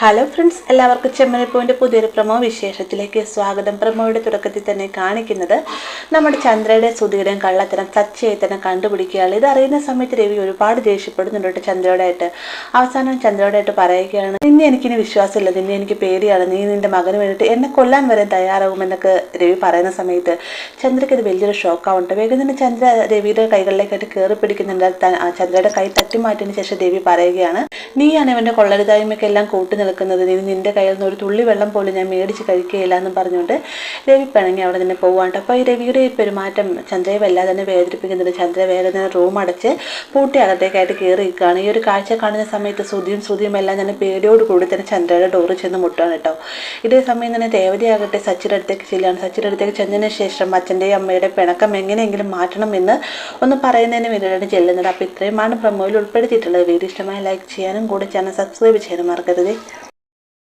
Hello friends എല്ലാവർക്കും ചെമ്മനപ്പൂവിന്റെ പുതിയൊരു promo വിശേഷത്തിലേക്ക് സ്വാഗതം. പ്രമോയുടെ തുടക്കത്തിൽ തന്നെ കാണിക്കുന്നത് നമ്മുടെ ചന്ദ്രയുടെ സുധീരൻ കള്ളത്തരം സച്ചയെ തന്നെ കണ്ടുപിടിക്കുകയാണ്. ഇത് അറിയുന്ന സമയത്ത് രവി ഒരുപാട് ദേഷ്യപ്പെടുന്നുണ്ട് ചന്ദ്രയോടായിട്ട്. അവസാനം ചന്ദ്രയോടായിട്ട് പറയുകയാണ് നിന്നെ എനിക്കിനി വിശ്വാസമില്ല നിന്നെ എനിക്ക് പേടിയാണ് നീ നിന്റെ മകന് വേണ്ടിയിട്ട് എന്നെ കൊല്ലാൻ വരെ തയ്യാറാകുമെന്നൊക്കെ രവി പറയുന്ന സമയത്ത് ചന്ദ്രയ്ക്ക് ഇത് വലിയൊരു ഷോക്കാവുണ്ട് വേഗം തന്നെ ചന്ദ്ര രവിയുടെ കൈകളിലേക്കായിട്ട് കയറി പിടിക്കുന്നുണ്ട്. ചന്ദ്രയുടെ കൈ തട്ടി മാറ്റിയതിന് ശേഷം രവി പറയുകയാണ് നീയാണ് ഇവന്റെ കൊള്ളരുതായ്മയ്ക്കെല്ലാം കൂട്ടി നിൽക്കുന്നത്. നീ നിന്റെ കയ്യിൽ നിന്ന് ഒരു തുള്ളി വെള്ളം പോലും ഞാൻ മേടിച്ച് കഴിക്കുകയില്ല എന്ന് പറഞ്ഞുകൊണ്ട് രവി പിണങ്ങി അവിടെ നിന്ന് പോവാണ്ട് അപ്പോൾ ഈ രവിയുടെ ഈ പെരുമാറ്റം ചന്ദ്രയെ വല്ലാതെ തന്നെ വേദനിപ്പിക്കുന്നുണ്ട്. ചന്ദ്ര വേഗം തന്നെ റൂം അടച്ച് പൂട്ടി അകത്തേക്കായിട്ട് കയറി നിൽക്കുകയാണ് ഈ ഒരു കാഴ്ച കാണുന്ന സമയത്ത് ശ്രുതിയും ശ്രുതിയും എല്ലാം തന്നെ പേടിയോട് കൂടി തന്നെ ചന്ദ്രയുടെ ഡോറ് ചെന്ന് മുട്ടാണ് കേട്ടോ. ഇതേ സമയം തന്നെ ദേവതയാകട്ടെ സച്ചിയുടെ അടുത്തേക്ക് ചെല്ലുകയാണ്. സച്ചിയുടെ അടുത്തേക്ക് ചെന്നതിന് ശേഷം അച്ഛന്റെയും അമ്മയുടെ പിണക്കം എങ്ങനെയെങ്കിലും മാറ്റണം എന്ന് ഒന്ന് പറയുന്നതിന് വേണ്ടിയിട്ടാണ് ചെല്ലുന്നത്. അപ്പോൾ ഇത്രയുമാണ് പ്രമോയിൽ ഉൾപ്പെടുത്തിയിട്ടുള്ളത്. വീഡിയോ ഇഷ്ടമായി ലൈക്ക് ചെയ്യാനും കൂടെ ചാനൽ സബ്സ്ക്രൈബ് ചെയ്യാനും മറക്കരുത്.